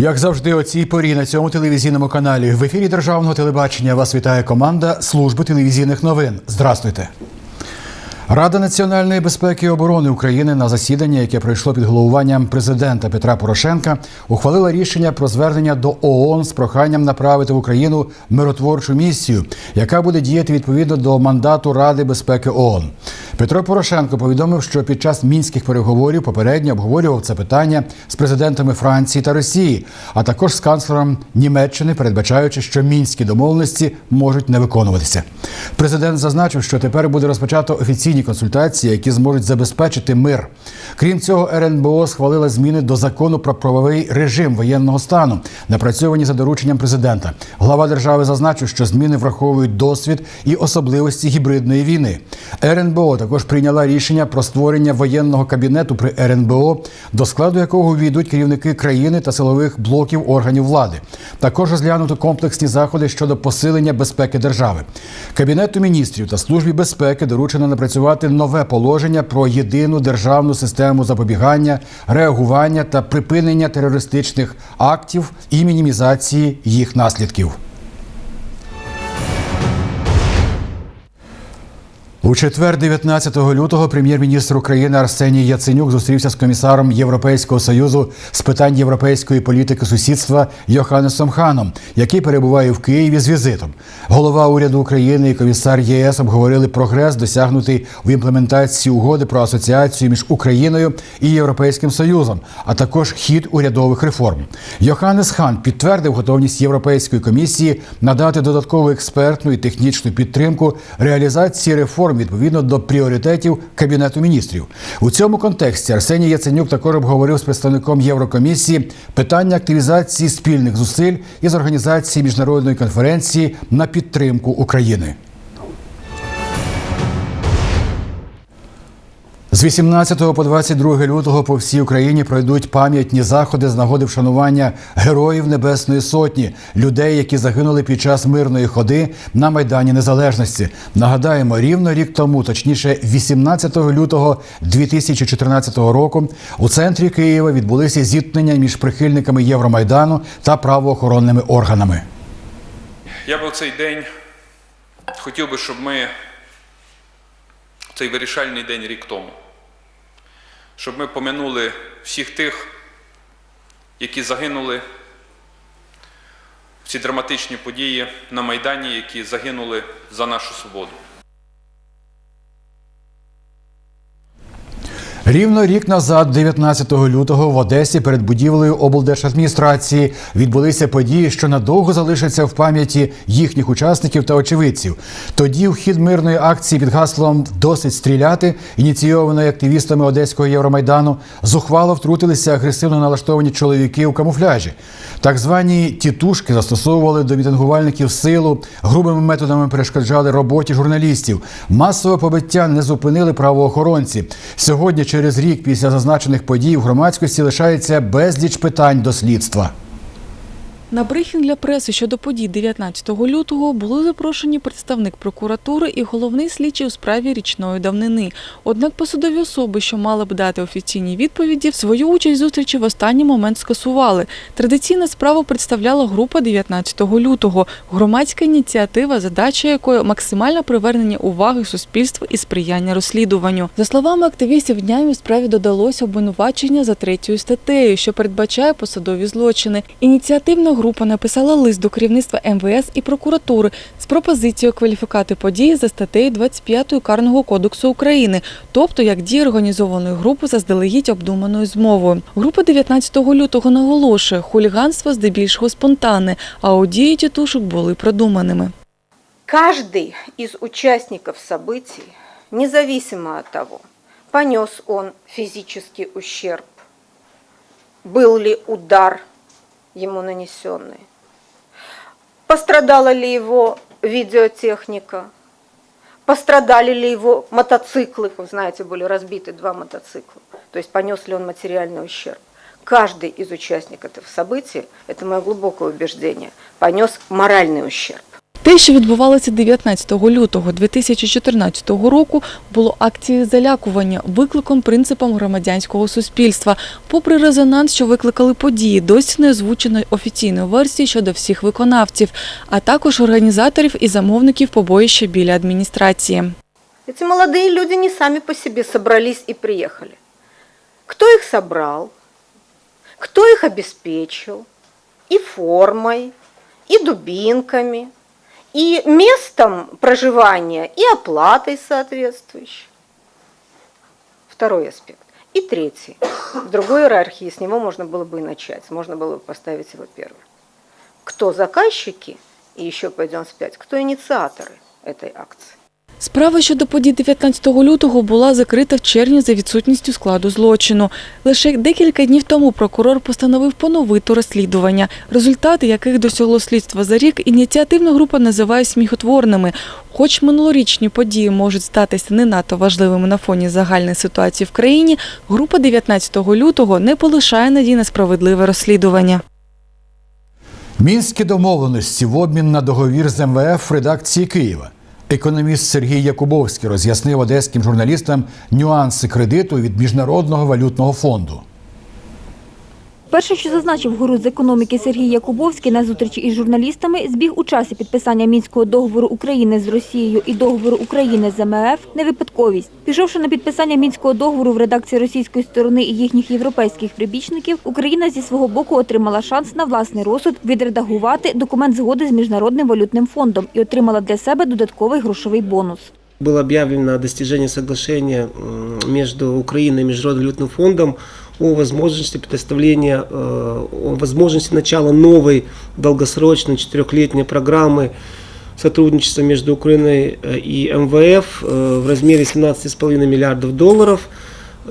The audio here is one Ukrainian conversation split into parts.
Як завжди, о цій порі на цьому телевізійному каналі в ефірі державного телебачення вас вітає команда служби телевізійних новин. Здрастуйте. Рада національної безпеки і оборони України на засідання, яке пройшло під головуванням президента Петра Порошенка, ухвалила рішення про звернення до ООН з проханням направити в Україну миротворчу місію, яка буде діяти відповідно до мандату Ради безпеки ООН. Петро Порошенко повідомив, що під час мінських переговорів попередньо обговорював це питання з президентами Франції та Росії, а також з канцлером Німеччини, передбачаючи, що мінські домовленості можуть не виконуватися. Президент зазначив, що тепер буде розпочато офіційні консультації, які зможуть забезпечити мир. Крім цього, РНБО схвалила зміни до закону про правовий режим воєнного стану, напрацьовані за дорученням президента. Глава держави зазначив, що зміни враховують досвід і особливості гібридної війни. РНБО також прийняла рішення про створення воєнного кабінету при РНБО, до складу якого увійдуть керівники країни та силових блоків органів влади. Також розглянуто комплексні заходи щодо посилення безпеки держави. Кабінету міністрів та службі безпеки доручено напрацювати нове положення про єдину державну систему запобігання, реагування та припинення терористичних актів і мінімізації їх наслідків. У четвер, 19 лютого, прем'єр-міністр України Арсеній Яценюк зустрівся з комісаром Європейського союзу з питань європейської політики сусідства Йоханнесом Ханом, який перебуває в Києві з візитом. Голова уряду України і комісар ЄС обговорили прогрес, досягнутий в імплементації угоди про асоціацію між Україною і Європейським Союзом, а також хід урядових реформ. Йоханнес Хан підтвердив готовність Європейської комісії надати додаткову експертну і технічну підтримку реалізації реформ відповідно до пріоритетів Кабінету міністрів. У цьому контексті Арсеній Яценюк також обговорив з представником Єврокомісії питання активізації спільних зусиль із організації міжнародної конференції на підтримку України. З 18 по 22 лютого по всій Україні пройдуть пам'ятні заходи з нагоди вшанування героїв Небесної Сотні, людей, які загинули під час мирної ходи на Майдані Незалежності. Нагадаємо, рівно рік тому, точніше, 18 лютого 2014 року, у центрі Києва відбулися зіткнення між прихильниками Євромайдану та правоохоронними органами. Я би в цей день хотів би, щоб ми цей вирішальний день рік тому, щоб ми помянули всіх тих, які загинули в ці драматичні події на Майдані, які загинули за нашу свободу. Рівно рік назад, 19 лютого, в Одесі перед будівлею облдержадміністрації відбулися події, що надовго залишаться в пам'яті їхніх учасників та очевидців. Тоді в хід мирної акції під гаслом Досить стріляти, ініційованої активістами Одеського Євромайдану, зухвало втрутилися агресивно налаштовані чоловіки у камуфляжі. Так звані тітушки застосовували до мітингувальників силу, грубими методами перешкоджали роботі журналістів. Масове побиття не зупинили правоохоронці. Сьогодні, через рік після зазначених подій, в громадськості лишається безліч питань до слідства. На брифінг для преси щодо подій 19 лютого були запрошені представник прокуратури і головний слідчий у справі річної давнини. Однак посадові особи, що мали б дати офіційні відповіді, свою участь зустрічі в останній момент скасували. Традиційна справу представляла група 19 лютого. Громадська ініціатива, задача якої максимальне привернення уваги суспільства і сприяння розслідуванню. За словами активістів, днями в справі додалося обвинувачення за третьою статтею, що передбачає посадові злочини. Ініціативна група написала лист до керівництва МВС і прокуратури з пропозицією кваліфікувати події за статтею 25 Карного кодексу України, тобто як дії організованої групи заздалегідь обдуманою змовою. Група 19 лютого наголошує, хуліганство здебільшого спонтанне, а у дії тітушок були продуманими. Каждый из участников событий, независимо от того, понес он физический ущерб, был ли удар ему нанесенный, пострадала ли его видеотехника, пострадали ли его мотоциклы, вы знаете, были разбиты два мотоцикла, то есть понес ли он материальный ущерб. Каждый из участников этого события, это мое глубокое убеждение, понес моральный ущерб. Те, що відбувалося 19 лютого 2014 року, було акцією залякування, викликом принципам громадянського суспільства. Попри резонанс, що викликали події, досі не озвучено офіційної версії щодо всіх виконавців, а також організаторів і замовників побоїща біля адміністрації. Эти молодые люди не сами по себе собрались и приехали. Кто их собрал? Кто их обеспечил? И формой, и дубинками, и местом проживания, и оплатой соответствующей. Второй аспект. И третий. В другой иерархии с него можно было бы и начать. Можно было бы поставить его первым. Кто заказчики, и еще пойдем спять, кто инициаторы этой акции. Справа щодо подій 19 лютого була закрита в червні за відсутністю складу злочину. Лише декілька днів тому прокурор постановив поновити розслідування, результати яких досягло слідства за рік ініціативна група називає сміхотворними. Хоч минулорічні події можуть статися не надто важливими на фоні загальної ситуації в країні, група 19 лютого не полишає надій на справедливе розслідування. Мінські домовленості в обмін на договір з МВФ в редакції Києва. Економіст Сергій Якубовський роз'яснив одеським журналістам нюанси кредиту від Міжнародного валютного фонду. Перше, що зазначив гуру з економіки Сергій Якубовський на зустрічі із журналістами, збіг у часі підписання мінського договору України з Росією і договору України з МФ – не випадковість. Пішовши на підписання мінського договору в редакції російської сторони і їхніх європейських прибічників, Україна зі свого боку отримала шанс на власний розсуд відредагувати документ згоди з міжнародним валютним фондом і отримала для себе додатковий грошовий бонус. Было объявлено достижение соглашения м, между Украиной и Международным валютным фондом о возможности предоставления, э, о возможности начала новой долгосрочной четырехлетней программы сотрудничества между Украиной э, и МВФ э, в размере 17,5 миллиардов долларов,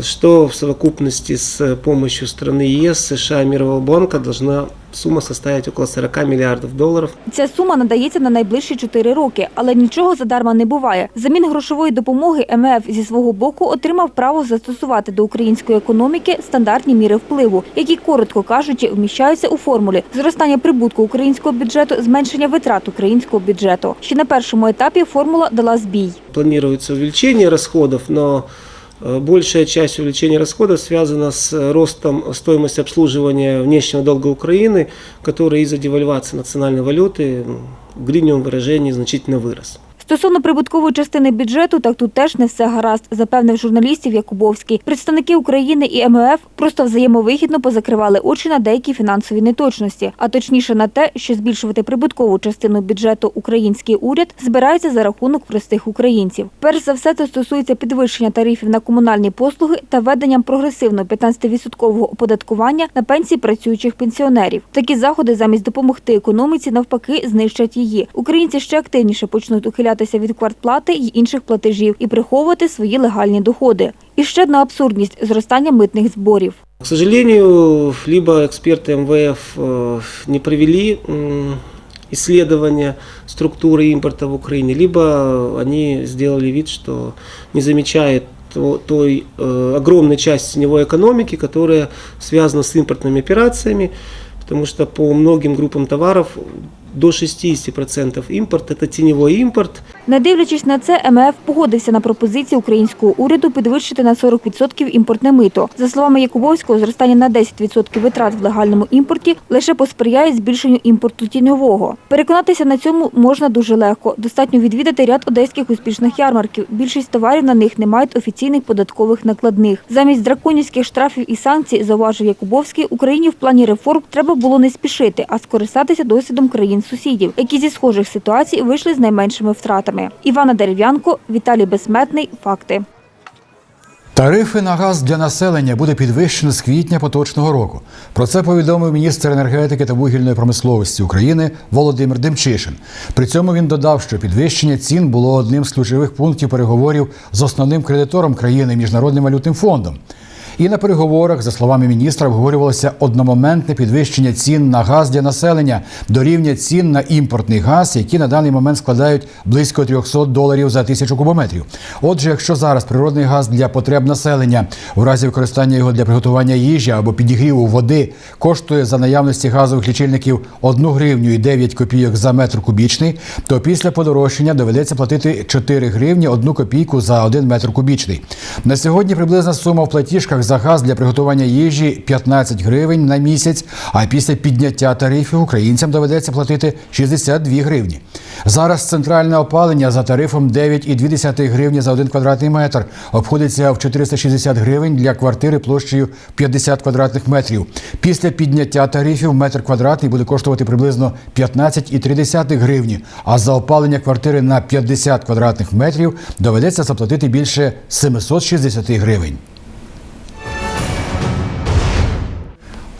что в совокупности с помощью страны ЕС, США и Мирового банка должна сумма составить около 40 миллиардов долларов. Ця сума надається на найближчі 4 роки, але нічого задарма не буває. Замін грошової допомоги МВФ зі свого боку отримав право застосувати до української економіки стандартні міри впливу, які, коротко кажучи, вміщаються у формулі зростання прибутку українського бюджету, зменшення витрат українського бюджету. Ще на першому етапі формула дала збій. планируется увеличение расходов, но э, большая часть увеличения расходов связана с ростом стоимости обслуживания внешнего долга Украины, который из-за девальвации национальной валюты м, в гривневом выражении значительно вырос. Стосовно прибуткової частини бюджету, так тут теж не все гаразд, запевнив журналістів Якубовський. Представники України і МВФ просто взаємовигідно позакривали очі на деякі фінансові неточності, а точніше на те, що збільшувати прибуткову частину бюджету український уряд збирається за рахунок простих українців. Перш за все, це стосується підвищення тарифів на комунальні послуги та введенням прогресивного 15-відсоткового оподаткування на пенсії працюючих пенсіонерів. Такі заходи замість допомогти економіці навпаки знищать її. Українці ще активніше почнуть ухилятися від квартплати й інших платежів і приховувати свої легальні доходи. І ще одна абсурдність зростання митних зборів. К сожалению, либо эксперты МВФ э, не провели м, исследования структуры импорта в Украине, либо они сделали вид, что не замечают то- той э, огромной части теневой экономики, которая связана с импортными операциями, потому что по многим группам товаров до 60% импорт – это теневой импорт, Не дивлячись на це, МФ погодився на пропозиції українського уряду підвищити на 40% імпортне мито. За словами Якубовського, зростання на 10% витрат в легальному імпорті лише посприяє збільшенню імпорту тіньового. Переконатися на цьому можна дуже легко. Достатньо відвідати ряд одеських успішних ярмарків. Більшість товарів на них не мають офіційних податкових накладних. Замість драконівських штрафів і санкцій, зауважив Якубовський, Україні в плані реформ треба було не спішити, а скористатися досвідом країн-сусідів, які зі схожих ситуацій вийшли з найменшими втратами. Івана Дерев'янко, Віталій Безсметний. Факти. Тарифи на газ для населення буде підвищено з квітня поточного року. Про це повідомив міністр енергетики та вугільної промисловості України Володимир Демчишин. При цьому він додав, що підвищення цін було одним з ключових пунктів переговорів з основним кредитором країни міжнародним валютним фондом. І на переговорах, за словами міністра, обговорювалося одномоментне підвищення цін на газ для населення до рівня цін на імпортний газ, які на даний момент складають близько 300 доларів за тисячу кубометрів. Отже, якщо зараз природний газ для потреб населення в разі використання його для приготування їжі або підігріву води коштує за наявності газових лічильників 1 гривню і 9 копійок за метр кубічний, то після подорожчання доведеться платити 4 гривні 1 копійку за 1 метр кубічний. На сьогодні приблизна сума в платіжках за газ для приготування їжі 15 гривень на місяць. А після підняття тарифів українцям доведеться платити 62 гривні. Зараз центральне опалення за тарифом 9,2 гривні за 1 квадратний метр обходиться в 460 гривень для квартири площею 50 квадратних метрів. Після підняття тарифів метр квадратний буде коштувати приблизно 15,3 гривні, а за опалення квартири на 50 квадратних метрів доведеться заплатити більше 760 гривень.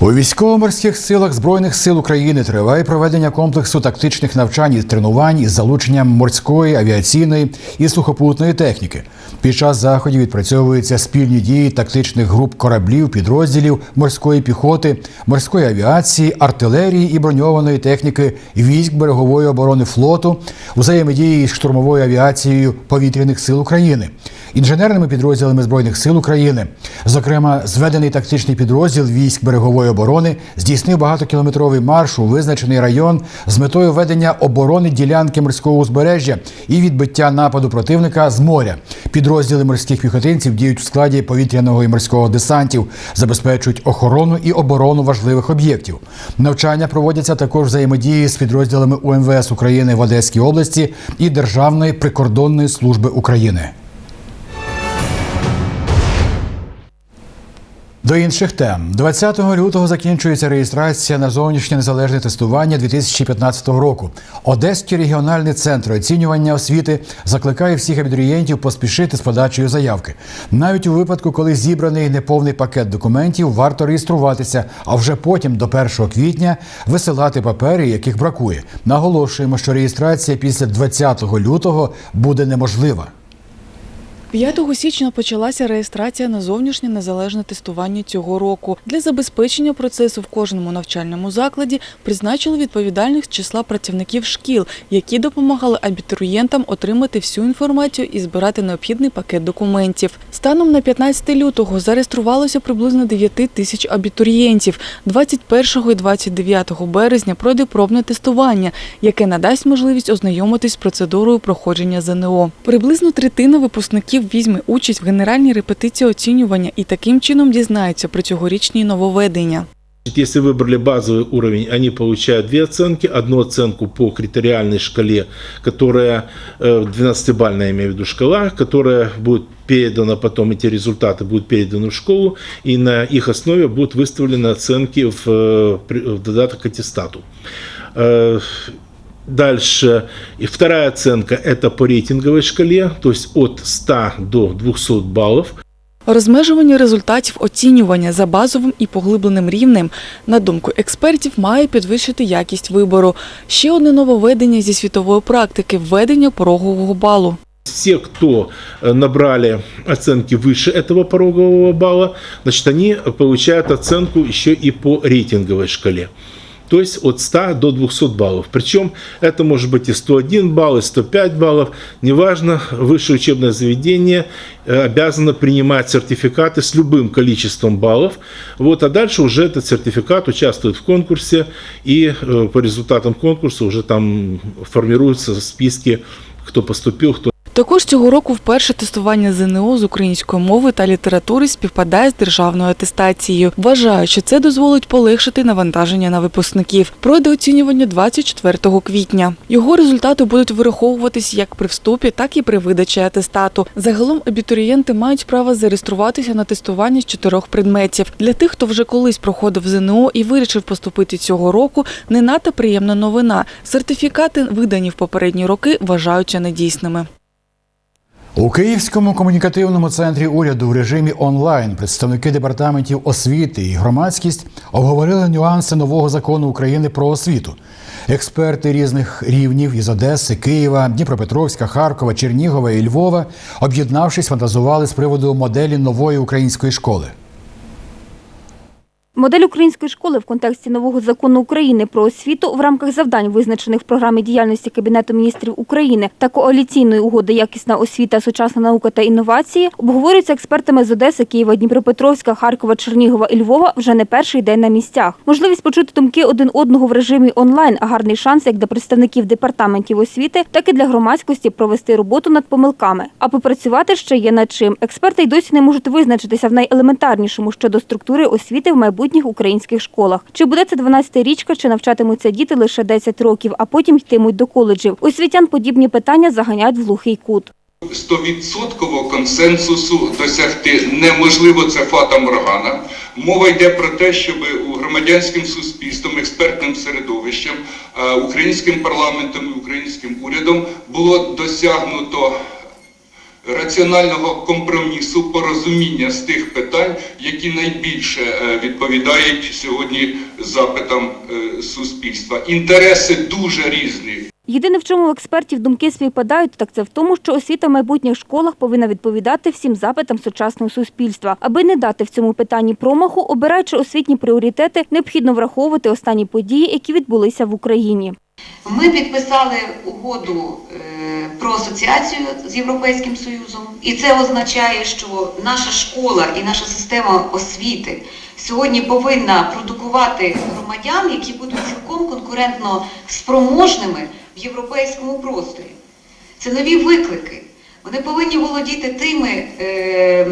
У військово-морських силах Збройних сил України триває проведення комплексу тактичних навчань і тренувань із залученням морської, авіаційної і сухопутної техніки. Під час заходів відпрацьовуються спільні дії тактичних груп кораблів, підрозділів морської піхоти, морської авіації, артилерії і броньованої техніки військ берегової оборони флоту, взаємодії із штурмовою авіацією повітряних сил України, інженерними підрозділами збройних сил України. Зокрема, зведений тактичний підрозділ військ берегової оборони здійснив багатокілометровий марш у визначений район з метою ведення оборони ділянки морського узбережжя і відбиття нападу противника з моря. Підрозділи морських піхотинців діють у складі повітряного і морського десантів, забезпечують охорону і оборону важливих об'єктів. Навчання проводяться також взаємодії з підрозділами УМВС України в Одеській області і Державної прикордонної служби України. До інших тем 20 лютого закінчується реєстрація на зовнішнє незалежне тестування 2015 року. Одеський регіональний центр оцінювання освіти закликає всіх абітурієнтів поспішити з подачею заявки. Навіть у випадку, коли зібраний неповний пакет документів, варто реєструватися, а вже потім, до 1 квітня, висилати папери, яких бракує. Наголошуємо, що реєстрація після 20 лютого буде неможлива. 5 січня почалася реєстрація на зовнішнє незалежне тестування цього року. Для забезпечення процесу в кожному навчальному закладі призначили відповідальних з числа працівників шкіл, які допомагали абітурієнтам отримати всю інформацію і збирати необхідний пакет документів. Станом на 15 лютого зареєструвалося приблизно 9 тисяч абітурієнтів. 21 і 29 березня пройде пробне тестування, яке надасть можливість ознайомитись з процедурою проходження ЗНО. Приблизно третина випускників візьме участь в генеральній репетиції оцінювання і таким чином дізнається про цьогорічні нововведення. Если выбрали базовый уровень, они получают две оценки. Одну оценку по критериальной шкале, которая э, 12-бальная, я имею в виду шкала, которая будет передана потом, эти результаты будут переданы в школу, и на их основе будут выставлены оценки в, э, при- в додаток к аттестату. Э, Дальше. И вторая оценка – это по рейтинговой шкале, то есть от 100 до 200 баллов. Розмежування результатів оцінювання за базовим і поглибленим рівнем, на думку експертів, має підвищити якість вибору. Ще одне нововведення зі світової практики введення порогового балу. Все, кто э, набрали оценки выше этого порогового балла, значит, они получают оценку еще и по рейтинговой шкале. То есть от 100 до 200 баллов. Причем это может быть и 101 балл, и 105 баллов. Неважно, высшее учебное заведение э, обязано принимать сертификаты с любым количеством баллов. Вот, а дальше уже этот сертификат участвует в конкурсе, и э, по результатам конкурса уже там формируются списки, кто поступил, кто Також цього року вперше тестування ЗНО з української мови та літератури співпадає з державною атестацією. Вважаю, що це дозволить полегшити навантаження на випускників. Пройде оцінювання 24 квітня. Його результати будуть вираховуватись як при вступі, так і при видачі атестату. Загалом абітурієнти мають право зареєструватися на тестування з чотирьох предметів. Для тих, хто вже колись проходив ЗНО і вирішив поступити цього року, не надто приємна новина. Сертифікати, видані в попередні роки, вважаються недійсними. У Київському комунікативному центрі уряду в режимі онлайн представники департаментів освіти і громадськість обговорили нюанси нового закону України про освіту. Експерти різних рівнів із Одеси, Києва, Дніпропетровська, Харкова, Чернігова і Львова, об'єднавшись, фантазували з приводу моделі нової української школи. Модель української школи в контексті нового закону України про освіту в рамках завдань, визначених в програмі діяльності Кабінету міністрів України та коаліційної угоди Якісна освіта, сучасна наука та інновації обговорюється експертами з Одеси, Києва, Дніпропетровська, Харкова, Чернігова і Львова вже не перший день на місцях. Можливість почути думки один одного в режимі онлайн, гарний шанс як для представників департаментів освіти, так і для громадськості провести роботу над помилками. А попрацювати ще є над чим. Експерти й досі не можуть визначитися в найелементарнішому щодо структури освіти в майбутніх українських школах. Чи буде це 12 річка, чи навчатимуться діти лише 10 років, а потім йтимуть до коледжів. Освітян подібні питання заганяють в глухий кут. Стовідсоткового консенсусу досягти неможливо, це фата Моргана. Мова йде про те, щоб у громадянським суспільством, експертним середовищем, е, українським парламентом і українським урядом було досягнуто раціонального компромісу, порозуміння з тих питань, які найбільше е, відповідають сьогодні запитам е, суспільства. Інтереси дуже різні. Єдине, в чому у експертів думки співпадають, так це в тому, що освіта в майбутніх школах повинна відповідати всім запитам сучасного суспільства. Аби не дати в цьому питанні промаху, обираючи освітні пріоритети, необхідно враховувати останні події, які відбулися в Україні. Ми підписали угоду е, про асоціацію з Європейським Союзом, і це означає, що наша школа і наша система освіти сьогодні повинна продукувати громадян, які будуть цілком конкурентно спроможними в європейському просторі. Це нові виклики. Вони повинні володіти тими е,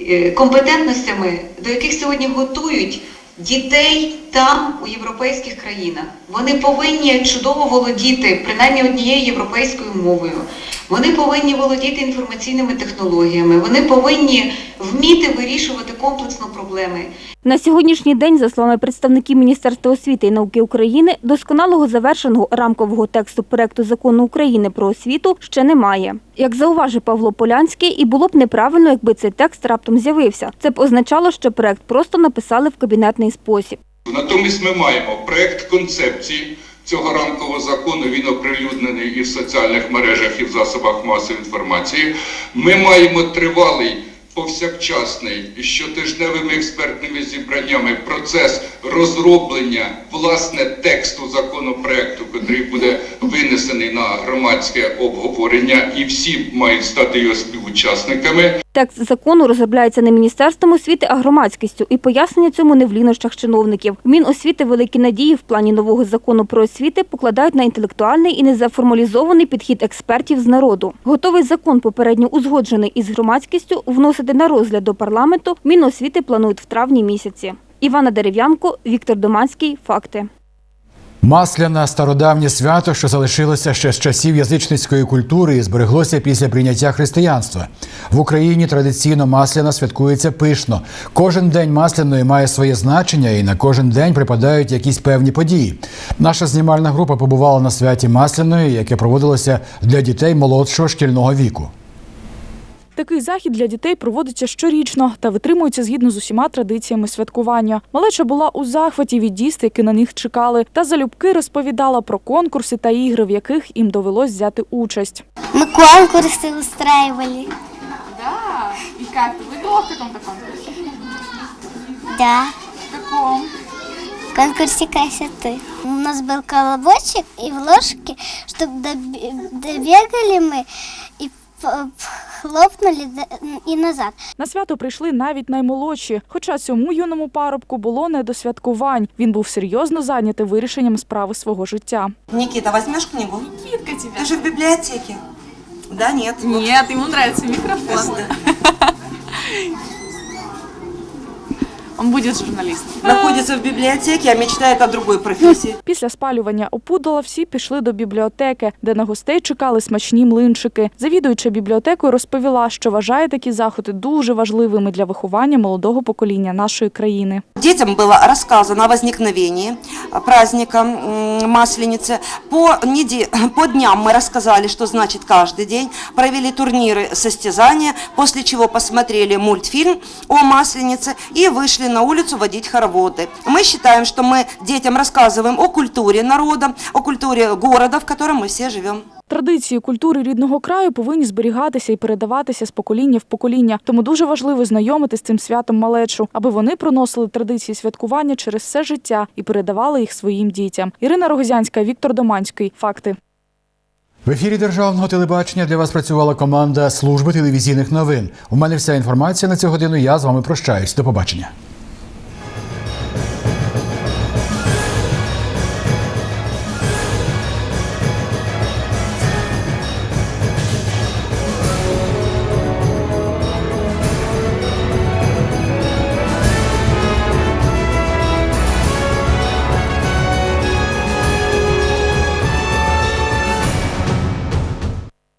е, компетентностями, до яких сьогодні готують дітей там, у європейських країнах. Вони повинні чудово володіти принаймні однією європейською мовою. Вони повинні володіти інформаційними технологіями. Вони повинні вміти вирішувати комплексно проблеми. На сьогоднішній день, за словами представників Міністерства освіти і науки України, досконалого завершеного рамкового тексту проекту закону України про освіту ще немає. Як зауважив Павло Полянський, і було б неправильно, якби цей текст раптом з'явився. Це б означало, що проект просто написали в кабінетний спосіб. Натомість ми маємо проект концепції цього рамкового закону. Він оприлюднений і в соціальних мережах, і в засобах масової інформації. Ми маємо тривалий. Повсякчасний і щотижневими експертними зібраннями процес розроблення власне тексту законопроекту, який буде винесений на громадське обговорення, і всі мають стати його співучасниками. Текст закону розробляється не міністерством освіти, а громадськістю, і пояснення цьому не в лінощах чиновників. Міносвіти великі надії в плані нового закону про освіти покладають на інтелектуальний і незаформалізований підхід експертів з народу. Готовий закон, попередньо узгоджений із громадськістю, вносити на розгляд до парламенту Міносвіти планують в травні місяці. Івана Дерев'янко, Віктор Доманський. Факти. Масляна стародавнє свято, що залишилося ще з часів язичницької культури і збереглося після прийняття християнства. В Україні традиційно масляна святкується пишно. Кожен день масляної має своє значення, і на кожен день припадають якісь певні події. Наша знімальна група побувала на святі масляної, яке проводилося для дітей молодшого шкільного віку. Такий захід для дітей проводиться щорічно та витримується згідно з усіма традиціями святкування. Малеча була у захваті від дійств, які на них чекали, та залюбки розповідала про конкурси та ігри, в яких їм довелось взяти участь. Мы конкурсы устраивали. Да. И как ты выиграла в каком-то конкурсе? Да. В каком? В конкурсе красоты. У нас был колобочек и в ложке, чтобы добегали мы и п- хлопнули і и назад. На свято прийшли навіть наймолодші. Хоча цьому юному парубку було не до святкувань. Він був серйозно зайнятий вирішенням справи свого життя. Нікіта, візьмеш книгу? Нікітка, тебе. Ти ж в библиотеке. Да, ні. Ні, йому подобається нравится микрофон. Он будет журналистом. Находится в библиотеке, а мечтает о другой профессии. Після спалювання опудала всі пішли до бібліотеки, де на гостей чекали смачні млинчики. Завідуюча бібліотекою розповіла, що вважає такі заходи дуже важливими для виховання молодого покоління нашої країни. Детям было рассказано о возникновении праздника м, Масленицы. По, неде- по дням мы рассказали, что значит каждый день. Провели турниры, состязания, после чего посмотрели мультфильм о Масленице и вышли на улицу водить хороводы. Мы считаем, что мы детям рассказываем о культуре народа, о культуре города, в котором мы все живем. Традиції культури рідного краю повинні зберігатися і передаватися з покоління в покоління. Тому дуже важливо знайомити з цим святом малечу, аби вони проносили традиції святкування через все життя і передавали їх своїм дітям. Ірина Рогозянська, Віктор Доманський. Факти. В ефірі державного телебачення для вас працювала команда служби телевізійних новин. У мене вся інформація на цю годину. Я з вами прощаюсь. До побачення.